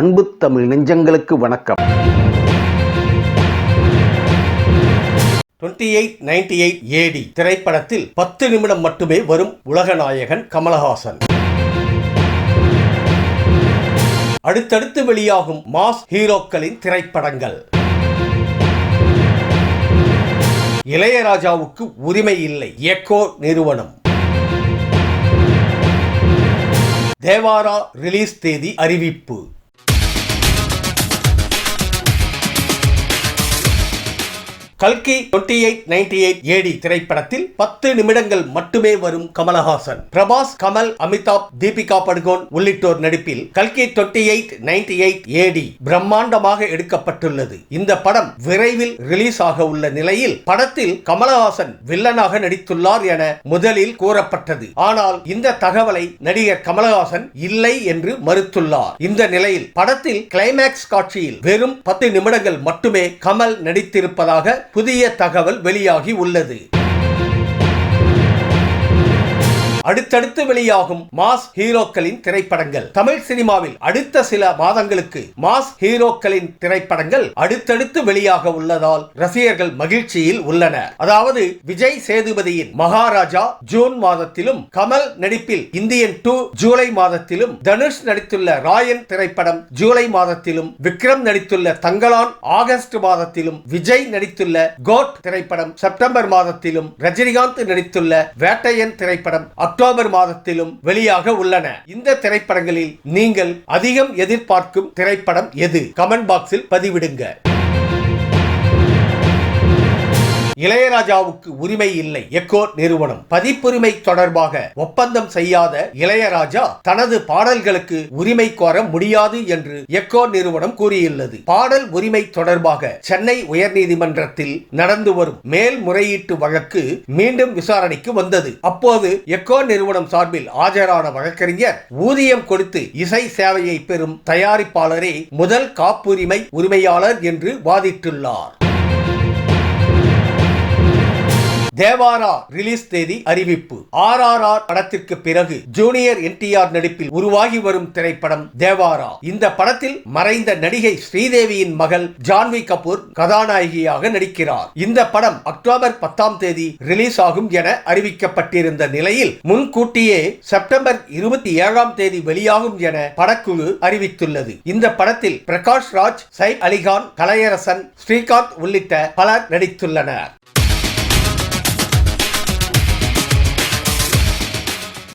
அன்பு தமிழ் நெஞ்சங்களுக்கு வணக்கம். Twenty eight ninety eight AD திரைப்படத்தில் பத்து நிமிடம் மட்டுமே வரும் உலகநாயகன் கமலஹாசன். அடுத்தடுத்து வெளியாகும் மாஸ் ஹீரோக்களின் திரைப்படங்கள். இளையராஜாவுக்கு உரிமை இல்லை எக்கோ நிறுவனம். தேவாரா ரிலீஸ் தேதி அறிவிப்பு. கல்கி twenty eight ninety eight AD திரைப்படத்தில் பத்து நிமிடங்கள் மட்டுமே வரும் கமலஹாசன். பிரபாஸ் கமல் அமிதாப் தீபிகா படுகோன் உள்ளிட்டோர் நடிப்பில் கல்கி twenty eight ninety eight AD பிரம்மாண்டமாக எடுக்கப்பட்டுள்ளது. இந்த படம் விரைவில் ரிலீஸ் ஆக உள்ள நிலையில் படத்தில் கமலஹாசன் வில்லனாக நடித்துள்ளார் என முதலில் கூறப்பட்டது. ஆனால் இந்த தகவலை நடிகர் கமலஹாசன் இல்லை என்று மறுத்துள்ளார். இந்த நிலையில் படத்தில் கிளைமேக்ஸ் காட்சியில் வெறும் பத்து நிமிடங்கள் மட்டுமே கமல் நடித்திருப்பதாக புதிய தகவல் வெளியாகி உள்ளது. அடுத்தடுத்து வெளியாகும் மாஸ் ஹீரோக்களின் திரைப்படங்கள். தமிழ் சினிமாவில் அடுத்த சில மாதங்களுக்கு மாஸ் ஹீரோக்களின் திரைப்படங்கள் அடுத்தடுத்து வெளியாக உள்ளதால் ரசிகர்கள் மகிழ்ச்சியில் உள்ளன அதாவது விஜய் சேதுபதியின் மகாராஜா ஜூன் மாதத்திலும் கமல் நடிப்பில் இந்தியன் டூ ஜூலை மாதத்திலும் தனுஷ் நடித்துள்ள ராயன் திரைப்படம் ஜூலை மாதத்திலும் விக்ரம் நடித்துள்ள தங்கலான் ஆகஸ்ட் மாதத்திலும் விஜய் நடித்துள்ள கோட் திரைப்படம் செப்டம்பர் மாதத்திலும் ரஜினிகாந்த் நடித்துள்ள வேட்டையன் திரைப்படம் அக்டோபர் மாதத்திலும் வெளியாக உள்ளன. இந்த திரைப்படங்களில் நீங்கள் அதிகம் எதிர்பார்க்கும் திரைப்படம் எது? கமெண்ட் பாக்ஸில் பதிவிடுங்க. இளையராஜாவுக்கு உரிமை இல்லை. எக்கோ நிறுவனம். பதிப்புரிமை தொடர்பாக ஒப்பந்தம் செய்யாத இளையராஜா தனது பாடல்களுக்கு உரிமை கோர முடியாது என்று எக்கோ நிறுவனம் கூறியுள்ளது. பாடல் உரிமை தொடர்பாக சென்னை உயர்நீதிமன்றத்தில் நடந்து வரும் மேல்முறையீட்டு வழக்கு மீண்டும் விசாரணைக்கு வந்தது. அப்போது எக்கோ நிறுவனம் சார்பில் ஆஜரான வழக்கறிஞர் ஊதியம் கொடுத்து இசை சேவையை பெறும் தயாரிப்பாளரே முதல் காப்புரிமை உரிமையாளர் என்று வாதிட்டுள்ளார். தேவாரா ரிலீஸ் தேதி அறிவிப்பு. ஆர் ஆர் ஆர் படத்திற்கு பிறகு ஜூனியர் என்டிஆர் நடிப்பில் உருவாகி வரும் திரைப்படம் தேவாரா. இந்த படத்தில் மறைந்த நடிகை ஸ்ரீதேவியின் மகள் ஜான்வி கபூர் கதாநாயகியாக நடிக்கிறார். இந்த படம் அக்டோபர் பத்தாம் தேதி ரிலீஸ் ஆகும் என அறிவிக்கப்பட்டிருந்த நிலையில் முன்கூட்டியே செப்டம்பர் இருபத்தி ஏழாம் தேதி வெளியாகும் என படக்குழு அறிவித்துள்ளது. இந்த படத்தில் பிரகாஷ் ராஜ் சைப் அலிகான் கலையரசன் ஸ்ரீகாந்த் உள்ளிட்ட பலர் நடித்துள்ளனர்.